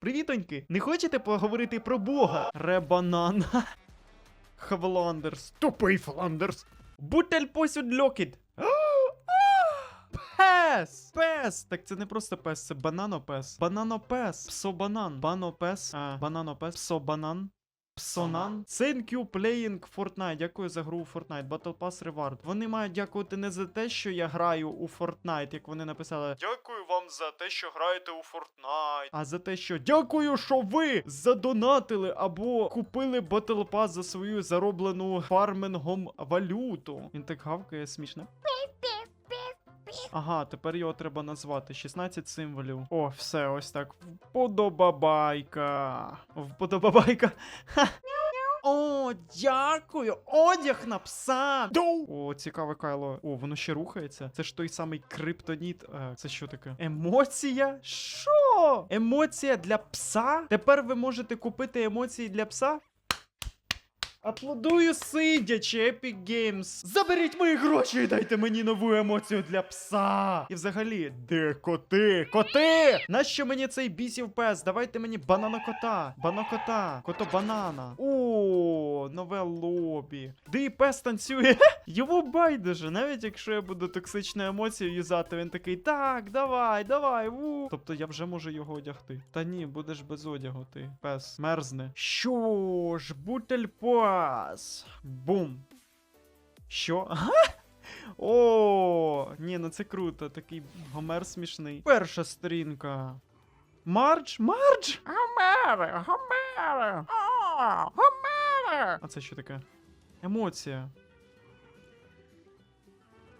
Привітоньки! Не хочете поговорити про Бога? Ребанан. Хавландерс. Тупий Фландерс. Бутель посюд льокіт. Пес! Пес! Так це не просто пес, це бананопес. Бананопес. Псобанан. Банопес. А, бананопес. Псобанан. Псонан. Thank you playing Fortnite. Дякую за гру у Fortnite. Battle Pass Reward. Вони мають дякувати не за те, що я граю у Fortnite, як вони написали. Дякую вам за те, що граєте у Fortnite. А за те, що дякую, що ви задонатили або купили Battle Pass за свою зароблену фармингом валюту. Він так гавкає смішно. Ага, тепер його треба назвати. 16 символів. О, все, ось так. Вподобабайка. Вподобабайка. О, дякую! Одяг на пса! О, цікаве кайло. О, воно ще рухається. Це ж той самий криптоніт. Е, це що таке? Емоція? Що? Емоція для пса? Тепер ви можете купити емоції для пса? Аплодую сидячи, Epic Games. Заберіть мої гроші і дайте мені нову емоцію для пса. І взагалі, де коти? Коти! Нащо мені цей бісів пес? Давайте мені бананокота. Банокота. Кото банана. О, нове лобі. Де і пес танцює. Йому байдуже, навіть якщо я буду токсичну емоцію юзати, він такий, так, давай, давай, ву. Тобто я вже можу його одягти. Та ні, будеш без одягу, ти. Пес мерзне. Що ж, бутель пас. Бум. Що? О, ні, ну це круто, такий гомер смішний. Перша сторінка. Мардж? Мардж? Гомере, Гомере! О, Гомере! А це що таке? Емоція.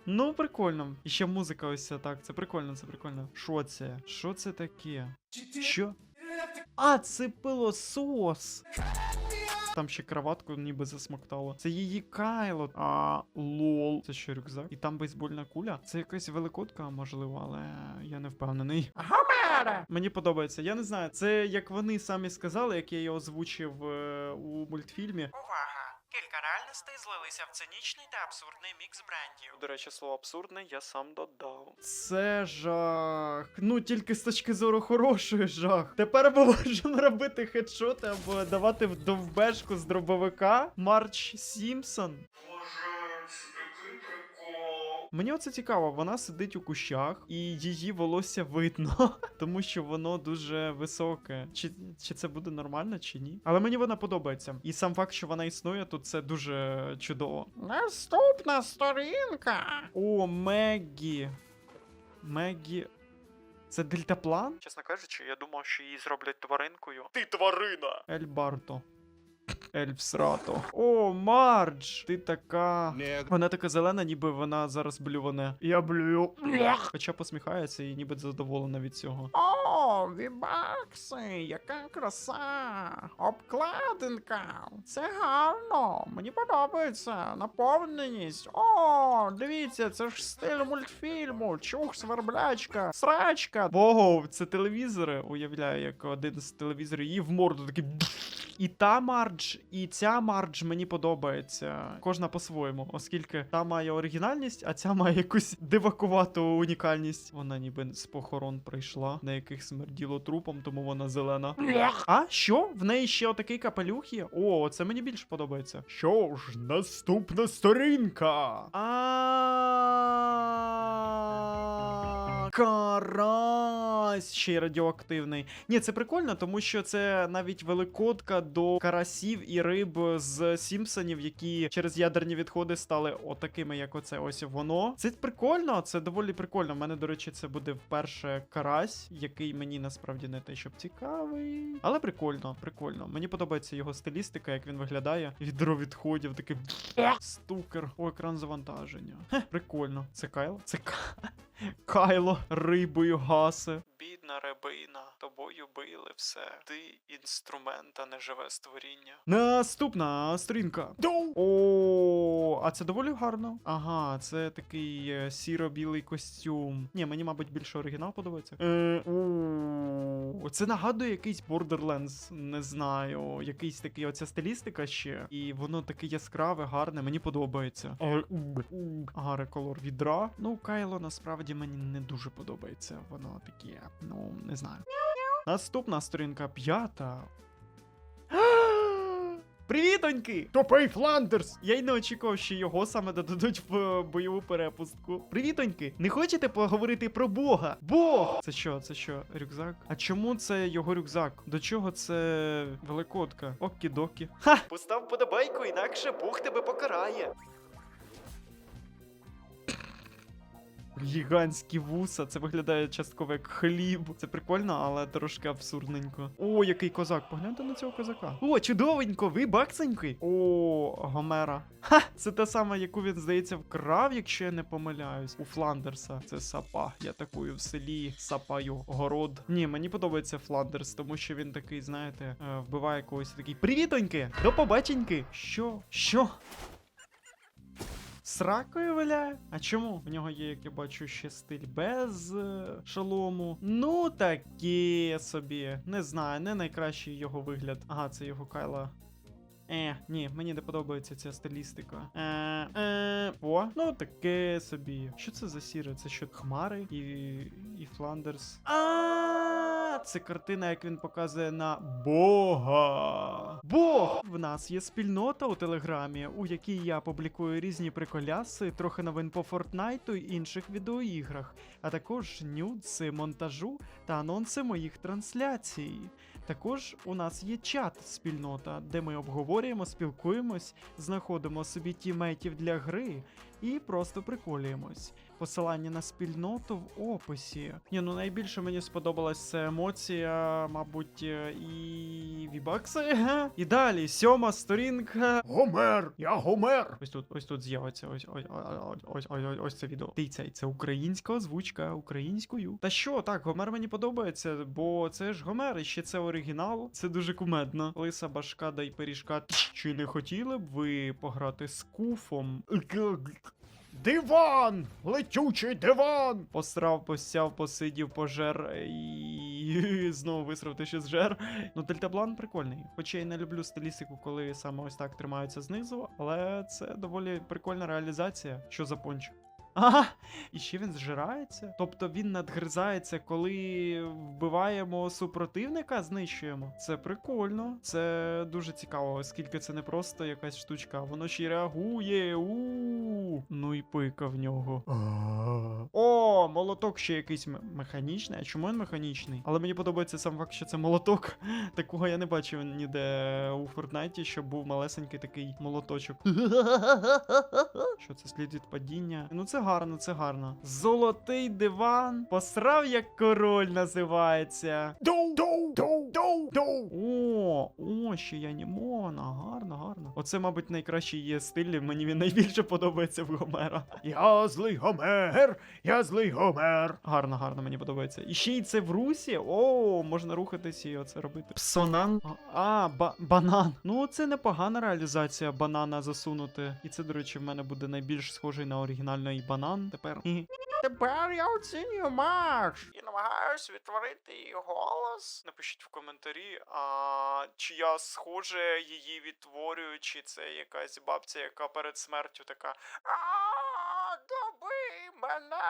Ну, прикольно. І ще музика ось ця, так, це прикольно, це прикольно. Що це? Що це таке? Що? А, це пилосос. Там ще кроватку ніби засмоктало. Це її кайло. А, лол. Це що, рюкзак? І там бейсбольна куля? Це якась великодка, можливо, але я не впевнений. Гомере! Мені подобається. Я не знаю, це як вони самі сказали, як я його озвучив е, у мультфільмі. Увага! Кілька реальностей злилися в цинічний та абсурдний мікс брендів. До речі, слово абсурдне я сам додав. Це жах. Ну тільки з точки зору хорошої жах. Тепер ми можемо робити хедшоти або давати в довбешку з дробовика. Марч Сімпсон. Мені оце цікаво, вона сидить у кущах, і її волосся видно, тому що воно дуже високе. Чи, чи це буде нормально, чи ні? Але мені вона подобається. І сам факт, що вона існує, тут це дуже чудово. Наступна сторінка! О, Меггі. Меггі. Це дельтаплан? Чесно кажучи, я думав, що її зроблять тваринкою. Ти тварина! Ельбарто. Ельфсрато. О, Мардж! Ти така. Вона така зелена, ніби вона зараз блюване. Я блюю. Хоча посміхається і ніби задоволена від цього. О, вібакси, яка краса! Обкладинка! Це гарно! Мені подобається! Наповненість! О, дивіться, це ж стиль мультфільму! Чух, сверблячка, срачка! Вау, це телевізори. Уявляю, як один з телевізорів її в морду такий. І та Мардж, і ця Мардж мені подобається. Кожна по-своєму, оскільки та має оригінальність, а ця має якусь дивакувату унікальність. Вона ніби з похорон прийшла, на яких смерділо трупом, тому вона зелена. А що? В неї ще отакий капелюх є? О, це мені більше подобається. Що ж, наступна сторінка. А Карась ще й радіоактивний. Ні, це прикольно, тому що це навіть великодка до карасів і риб з Сімпсонів, які через ядерні відходи стали отакими, як оце ось воно. Це прикольно, це доволі прикольно. У мене, до речі, це буде вперше карась, який мені насправді не те, щоб цікавий. Але прикольно, прикольно. Мені подобається його стилістика, як він виглядає. Відро відходів, такий стукер. О, екран завантаження. Хе, прикольно. Це Кайл? Це Ка... Кайло рибою гасе. Бідна рибина, тобою били все. Ти інструмент, а не живе створіння. Наступна сторінка. О, а це доволі гарно. Ага, це такий е, сіро-білий костюм. Ні, мені, мабуть, більше оригінал подобається. Е, це нагадує якийсь Borderlands, не знаю. Якийсь такий оця стилістика ще. І воно таке яскраве, гарне, мені подобається. Е. Ага, реколор відра. Ну, Кайло насправді мені не дуже подобається. Воно таке, ну, не знаю. Наступна сторінка п'ята. Привітоньки! Тупий Фландерс! Я й не очікував, що його саме додадуть в е, бойову перепустку. Привітоньки! Не хочете поговорити про Бога? Бог! Це що? Це що? Рюкзак? А чому це його рюкзак? До чого це великодка? Окі-докі. Ха! Постав подобайку, інакше Бог тебе покарає. Гігантські вуса, це виглядає частково як хліб. Це прикольно, але трошки абсурдненько. О, який козак! Погляньте на цього козака. О, чудовенько, ви баксенький. О, Гомера. Ха! Це та сама, яку він, здається, вкрав, якщо я не помиляюсь. У Фландерса. Це сапа. Я такою в селі сапаю город. Ні, мені подобається Фландерс, тому що він такий, знаєте, е, вбиває когось такий. Привітоньки! До побаченьки! Що? Що? Сракою виляє? А чому? В нього є, як я бачу, ще стиль без е, шолому. Ну, таке собі. Не знаю, не найкращий його вигляд. Ага, це його Кайла. Е, ні, мені не подобається ця стилістика. Е, е, о, ну таке собі. Що це за сіре? Це що, хмари і, і Фландерс? А, це картина, як він показує на Бога. Бог! В нас є спільнота у Телеграмі, у якій я публікую різні приколяси, трохи новин по Фортнайту і інших відеоіграх, а також нюдси, монтажу та анонси моїх трансляцій. Також у нас є чат спільнота, де ми обговорюємо, спілкуємось, знаходимо собі тімейтів для гри і просто приколюємось. Посилання на спільноту в описі. Ні, ну найбільше мені сподобалась ця емоція, мабуть, е, і вібакси. І далі, сьома сторінка. Гомер! Я Гомер! Ось тут, ось тут з'явиться, ось ось ось ось ось ось, ось це відео. Ти це, це українська озвучка українською. Та що, так, Гомер мені подобається, бо це ж Гомер, і ще це оригінал. Це дуже кумедно. Лиса башка да й пиріжка. Чи не хотіли б ви пограти з куфом? Диван! Летючий диван! Посрав, посяв, посидів, пожер і знову висрав те, що зжер. Ну, дельтаблан прикольний. Хоча я не люблю стилістику, коли саме ось так тримаються знизу, але це доволі прикольна реалізація. Що за пончик? Ага, і ще він зжирається. Тобто він надгризається, коли вбиваємо супротивника, знищуємо. Це прикольно. Це дуже цікаво, оскільки це не просто якась штучка, воно ще й реагує. у Ну і пика в нього. Молоток ще якийсь механічний. А чому він механічний? Але мені подобається сам факт, що це молоток. Такого я не бачив ніде у Фортнайті, щоб був малесенький такий молоточок. Що це слід від падіння? Ну це гарно, це гарно. Золотий диван. Посрав як король називається. Доу, доу, доу, доу, доу! О, о, ще й анімована. Гарно, гарно. Оце, мабуть, найкращий є стиль. Мені він найбільше подобається в Гомера. Я злий Гомер! Я злий Гомер! Гарно, гарно, мені подобається. І ще й це в русі. О, можна рухатись і оце робити. Псонан. А, ба- банан. Ну, це непогана реалізація банана засунути. І це, до речі, в мене буде найбільш схожий на оригінальний банан. Тепер. Тепер я оцінюю марш і намагаюсь відтворити її голос. Напишіть в коментарі, а чи я схоже її відтворюю, чи це якась бабця, яка перед смертю така. А, доби мене!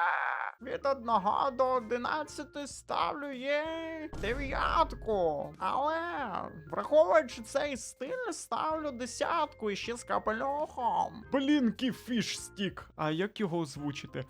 Від одного до одинадцяти ставлю їй дев'ятку. Але враховуючи цей стиль, ставлю десятку і ще з капелюхом. Блінкі фіш стік. А як його озвучити?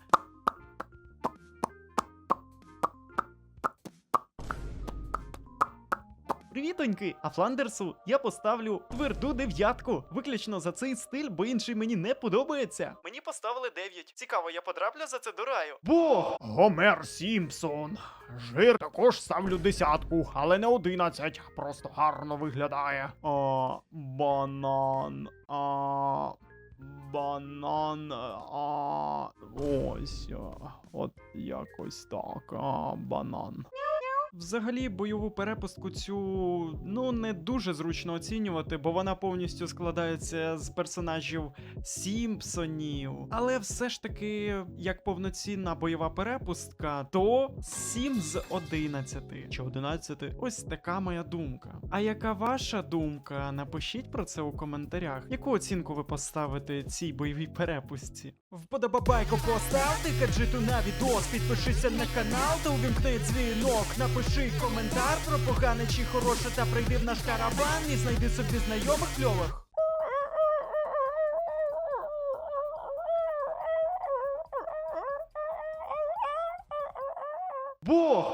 Привітоньки! А Фландерсу я поставлю тверду дев'ятку. Виключно за цей стиль, бо інший мені не подобається. Мені поставили 9. Цікаво, я потраплю за це до раю. Бог! Гомер Сімпсон. Жир також ставлю десятку, але не одинадцять. Просто гарно виглядає. А, банан. А, банан. А, ось. От якось так. А, банан. Взагалі, бойову перепустку цю ну не дуже зручно оцінювати, бо вона повністю складається з персонажів Сімпсонів. Але все ж таки, як повноцінна бойова перепустка, то 7 з 11 чи 11. Ось така моя думка. А яка ваша думка? Напишіть про це у коментарях. Яку оцінку ви поставите цій бойовій перепустці? Вподобайку поставте, каджиту на відос, підпишися на канал та увімкни дзвінок. Напиши коментар про погане чи хороше та прийди в наш караван і знайди собі знайомих кльових. Бог!